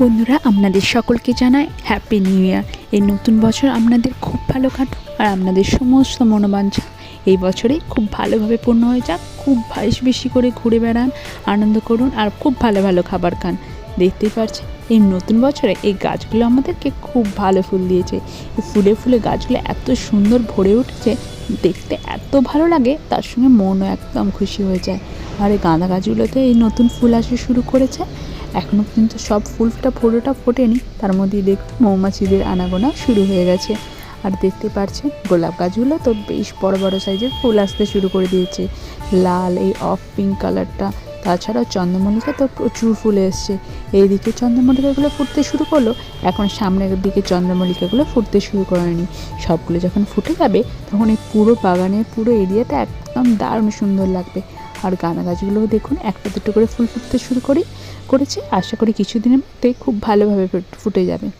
আপনাদের সকলকে জানাই হ্যাপি নিউ ইয়ার এই নতুন বছর আপনাদের খুব ভালো কাটুক আর আপনাদের সমস্ত মনোবাঞ্ছা এই বছরে খুব ভালোভাবে পূর্ণ হয়ে যাক। খুব বেশি বেশি করে ঘুরে বেড়ান, আনন্দ করুন আর খুব ভালো ভালো খাবার খান। দেখতেই পাচ্ছেন এই নতুন বছরে এই গাছগুলো আমাদেরকে খুব ভালো ফুল দিয়েছে। এই ফুলে ফুলে গাছগুলো এত সুন্দর ভরে উঠেছে, দেখতে এত ভালো লাগে, তার সঙ্গে মনও একদম খুশি হয়ে যায়। আর এই গাঁদা গাছগুলোতে এই নতুন ফুল আসতে শুরু করেছে। এখনও কিন্তু সব ফুলটা পুরোটা ফোটেনি। তার মধ্যেই দেখুন মৌমাছিদের আনাগোনা শুরু হয়ে গেছে। আর দেখতে পাচ্ছেন, গোলাপ গাছগুলো তো বেশ বড় বড় সাইজের ফুল আসতে শুরু করে দিয়েছে। লাল, এই অফ পিঙ্ক কালারটা। তাছাড়াও চন্দ্রমল্লিকা তো প্রচুর ফুল এসছে। এইদিকে চন্দ্রমল্লিকাগুলো ফুটতে শুরু করল, এখন সামনের দিকে চন্দ্রমল্লিকাগুলো ফুটতে শুরু করেনি। সবগুলো যখন ফুটে যাবে, তখন এই পুরো বাগানের পুরো এরিয়াটা একদম দারুণ সুন্দর লাগবে। আর গাঁদা গাছগুলোও দেখুন, একটা দুটো করে ফুল ফুটতে শুরু করি, করেছে। আশা করি কিছুদিনের মধ্যে খুব ভালোভাবে ফুট- যাবে।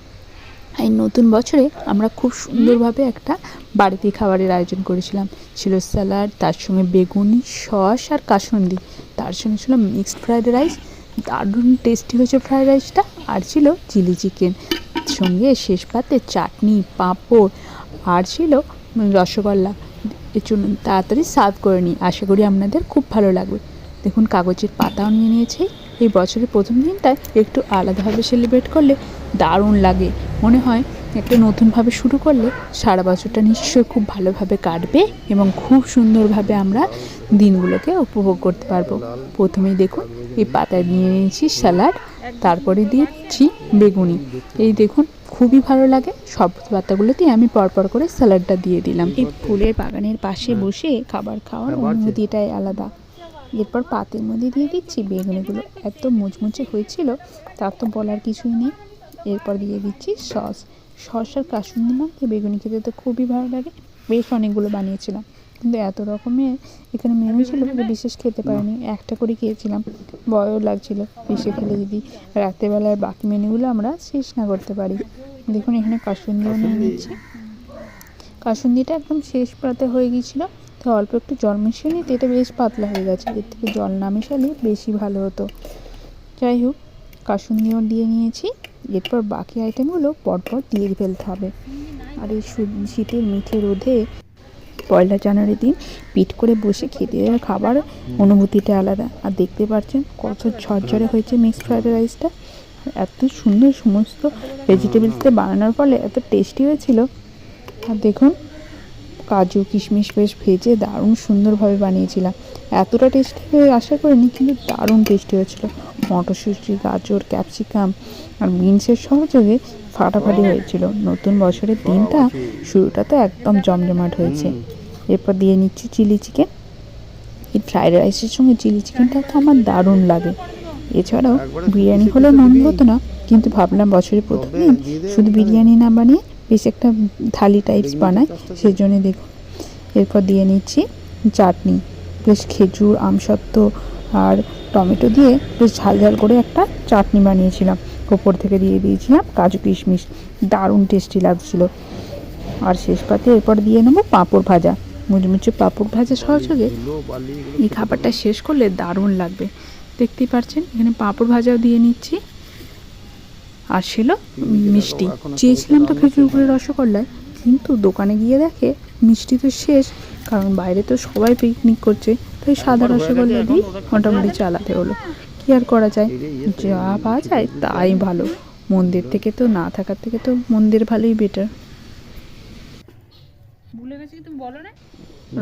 এই নতুন বছরে আমরা খুব সুন্দরভাবে একটা বাড়িতে খাবারের আয়োজন করেছিলাম। ছিল স্যালাড, তার সঙ্গে বেগুনি, সস আর কাসুন্দি। তার সঙ্গে ছিল মিক্সড ফ্রায়েড রাইস, দারুণ টেস্টি হয়েছে ফ্রায়েড রাইসটা। আর ছিল চিলি চিকেন। সঙ্গে শেষ পাতে চাটনি, পাঁপড়। আর ছিল রসগোল্লা। জন্য তাড়াতাড়ি সার্ভ করে নিই। আশা করি আপনাদের খুব ভালো লাগবে। দেখুন, কাগজের পাতাও নিয়ে নিয়েছি। এই বছরের প্রথম দিনটায় একটু আলাদাভাবে সেলিব্রেট করলে দারুণ লাগে। মনে হয় একটা নতুনভাবে শুরু করলে সারা বছরটা নিশ্চয়ই খুব ভালোভাবে কাটবে এবং খুব সুন্দরভাবে আমরা দিনগুলোকে উপভোগ করতে পারব। প্রথমেই দেখুন, এই পাতায় নিয়ে নিয়েছি স্যালাড, তারপরে দিয়েছি বেগুনি। এই দেখুন খুবই ভালো লাগে। সব পাতাগুলোতেই আমি পরপর করে স্যালাডটা দিয়ে দিলাম। এই ফুলের বাগানের পাশে বসে খাবার খাওয়ার অনুভূতিটাই আলাদা। এরপর পাতের মধ্যে দিয়ে দিচ্ছি বেগুনিগুলো। এত মুচমুচে হয়েছিল তার তো বলার কিছুই নেই। এরপর দিয়ে দিচ্ছি সস। সস আর কাসুন্দি মাখিয়ে বেগুনি খেতে তো খুবই ভালো লাগে। বেশ অনেকগুলো বানিয়েছিলাম। কিন্তু এত রকমের এখানে মেনু ছিল বিশেষ খেতে পারিনি। একটা করে খেয়েছিলাম ভয়ও লাগছিল। বেশি খেলে যদি রাত্রেবেলার বাকি মেনুগুলো আমরা শেষ না করতে পারি। দেখুন এখানে কাসুন্দিও নিয়ে নিচ্ছি কাসুন্দিটা একদম শেষ প্রাতে হয়ে গিয়েছিল। তো অল্প একটু জল মিশিয়ে নিতে এটা বেশ পাতলা হয়ে গেছে। এর থেকে জল না মেশালে বেশি ভালো হতো। যাই হোক কাসুন্দিও দিয়ে নিয়েছি। এরপর বাকি আইটেমগুলো পরপর দিয়ে ফেলতে হবে। আর এই শীতের মিঠে রোদে পয়লা জানুয়ারি দিন পিট করে বসে খেতে দেওয়ার খাবার অনুভূতিটা আলাদা। আর দেখতে পাচ্ছেন কত ঝরঝরে হয়েছে মিক্সড ফ্রাইড রাইসটা এত সুন্দর সমস্ত ভেজিটেবলসতে বানানোর ফলে এত টেস্টি হয়েছিল। আর দেখুন, কাজু, কিশমিশ বেশ ভেজে দারুণ সুন্দরভাবে বানিয়েছিলাম। এতটা টেস্টি হয়ে আশা করিনি, কিন্তু দারুণ টেস্টি হয়েছিল। মটরশুঁটি, গাজর ক্যাপসিকাম আর বিনসের সহযোগে ফাটাফাটি হয়েছিল। নতুন বছরের দিনটা শুরুটা তো একদম জমজমাট হয়েছে। এরপর দিয়ে নিচ্ছি চিলি চিকেন। এই ফ্রাইড রাইসের সঙ্গে চিলি চিকেনটা তো আমার দারুণ লাগে। এছাড়াও বিরিয়ানি হলেও মন্দ হতো না কিন্তু ভাবলাম বছরের প্রথম দিন শুধু বিরিয়ানি না বানিয়ে বেশ একটা থালি টাইপস বানাই সেই জন্য দেখুন। এরপর দিয়ে নিচ্ছি চাটনি। বেশ খেজুর আমসত্ত্ব আর টমেটো দিয়ে বেশ ঝাল ঝাল করে একটা চাটনি বানিয়েছিলাম। ওপর থেকে দিয়ে দিয়েছিলাম কাজু কিশমিশ। দারুণ টেস্টি লাগছিল। আর শেষ পাতে এরপর দিয়ে নেব পাঁপড় ভাজা। মুচমুচে পাঁপড় ভাজা সহযোগে এই খাবারটা শেষ করলে দারুণ লাগবে। দেখতেই পাচ্ছেন এখানে পাঁপড় ভাজাও দিয়ে নিচ্ছি। আর ছিল মিষ্টি। চেয়েছিলাম তো খেজুর গুড়ের রসগোল্লায় কিন্তু দোকানে গিয়ে দেখে মিষ্টি তো শেষ কারণ বাইরে তো সবাই পিকনিক করছে তাই সাদা রসগোল্লা দিয়ে মোটামুটি চালাতে হলো। কি আর করা যায়? যা পাওয়া যায় তাই ভালো। মন্দির থেকে তো না থাকার থেকে তো মন্দির ভালোই বেটার ভুলে গেছি তুমি বলো না?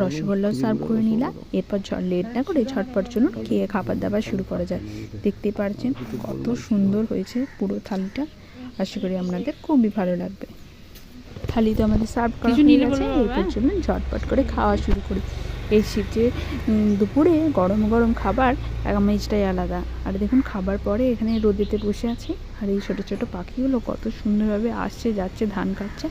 রসগোল্লাও সার্ভ করে নিলাম এরপর লেট না করে ঝটপট চলুন খেয়ে খাবার দাবার শুরু করা যায় দেখতে পারছেন কত সুন্দর হয়েছে পুরো থালিটা। আশা করি আপনাদের খুবই ভালো লাগবে। থালি তো আমাদের সার্ভ করা হয়ে গেছে এরপর চলুন ঝটপট করে খাওয়া শুরু করি। এই শীতে দুপুরে গরম গরম খাবার আমেজটাই আলাদা। আর দেখুন খাবার পরে এখানে রোদেতে বসে আছি আর এই ছোটো ছোটো পাখিগুলো কত সুন্দরভাবে আসছে যাচ্ছে ধান খাচ্ছে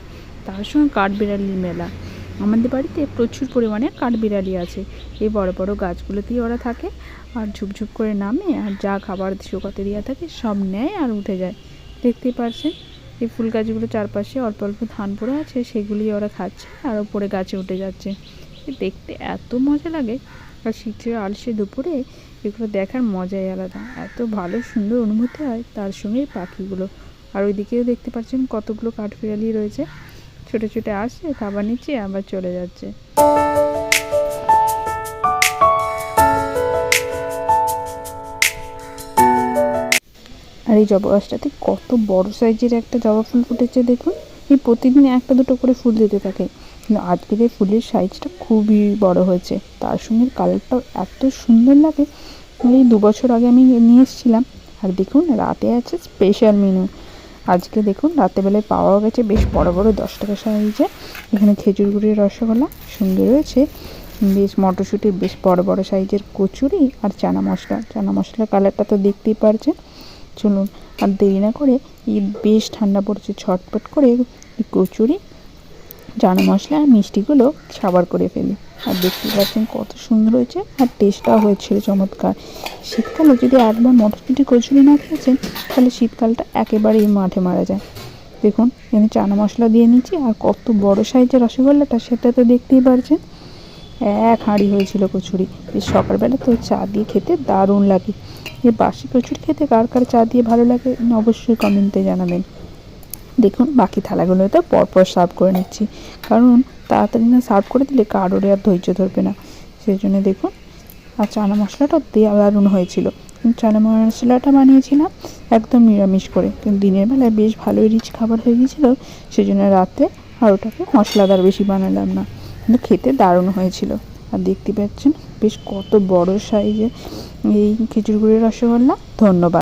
তার সঙ্গে কাঠবিড়ালির মেলা। আমাদের বাড়িতে প্রচুর পরিমাণে কাঠবিড়ালি আছে। এই বড় বড় গাছগুলোতেই ওরা থাকে। আর ঝুপঝুপ করে নামে আর যা খাবার শুকাতে দেওয়া থাকে সব নেয় আর উঠে যায়। দেখতেই পারছেন? এই ফুল গাছগুলো চারপাশে অল্প অল্প ধান পড়ে আছে, সেগুলি ওরা খাচ্ছে আর ওপরে গাছে উঠে যাচ্ছে। দেখতে এত মজা লাগে। আর শীতের আলসে দুপুরে এগুলো দেখার মজাই আলাদা। এত ভালো সুন্দর অনুভূতি হয় তার সঙ্গে পাখিগুলো। আর ওইদিকেও দেখতে পাচ্ছেন কতগুলো কাঠবিড়ালি রয়েছে। ছোটো ছোটো আসছে খাবার নিচ্ছে, আবার চলে যাচ্ছে। আর এই জবা গাছটাতে কত বড় সাইজের একটা জবা ফুল ফুটেছে দেখুন। এই প্রতিদিন একটা দুটো করে ফুল দিতে থাকে। কিন্তু আজকের এই ফুলের সাইজটা খুবই বড় হয়েছে। তার সঙ্গে কালারটাও এত সুন্দর লাগে। এই দু বছর আগে আমি নিয়ে এসেছিলাম। আর দেখুন, রাতে আছে স্পেশাল মেনু আজকে দেখুন রাতেবেলায় পাওয়া গেছে, বেশ বড় বড় দশ টাকা সাইজে। এখানে খেজুর গুড়ির রসগোল্লা সুন্দর রয়েছে, বেশ মটরশুঁটির বেশ বড় বড় সাইজের কচুরি আর চানা মশলা। চানা মশলার কালারটা তো দেখতেই পারছেন। চলুন, আর দেরি না করে এই বেশ ঠান্ডা পড়েছে, ছটপট করে কচুরি, চানা মশলা আর মিষ্টিগুলো সাবার করে ফেলি। আর দেখতে পাচ্ছেন কত সুন্দর হয়েছে আর টেস্টটাও হয়েছিল চমৎকার। শীতকালে যদি একবার মটরশুঁটি কচুরি না খেয়েছেন, তাহলে শীতকালটা একেবারেই মাঠে মারা যায়। দেখুন, এখানে চানা মশলা দিয়ে নিচ্ছি আর কত বড় সাইজের রসগোল্লাটা সেটা তো দেখতেই পারছেন। এক হাঁড়ি হয়েছিল কচুরি। বেশ সকালবেলা তো চা দিয়ে খেতে দারুণ লাগে। এই বাসি কচুরি খেতে কার কার চা দিয়ে ভালো লাগে, অবশ্যই কমেন্টে জানাবেন। দেখুন, বাকি থালাগুলোতে পরপর সার্ভ করে নিচ্ছি। কারণ তাড়াতাড়ি না সার্ভ করে দিলে কারোরে আর ধৈর্য ধরবে না। সেই জন্য দেখুন, আর চানা মশলাটা দেওয়া দারুণ হয়েছিল। চানা মশলাটা বানিয়েছিলাম একদম নিরামিষ করে। কিন্তু দিনের বেলায় বেশ ভালোই রিচ খাবার হয়ে গিয়েছিল, সেই জন্য রাতে আর ওটাকে মশলাদার বেশি বানালাম না। কিন্তু খেতে দারুণ হয়েছিল। আর দেখতে পাচ্ছেন, বেশ কত বড় সাইজের এই গুড়ির রসগোল্লা। ধন্যবাদ।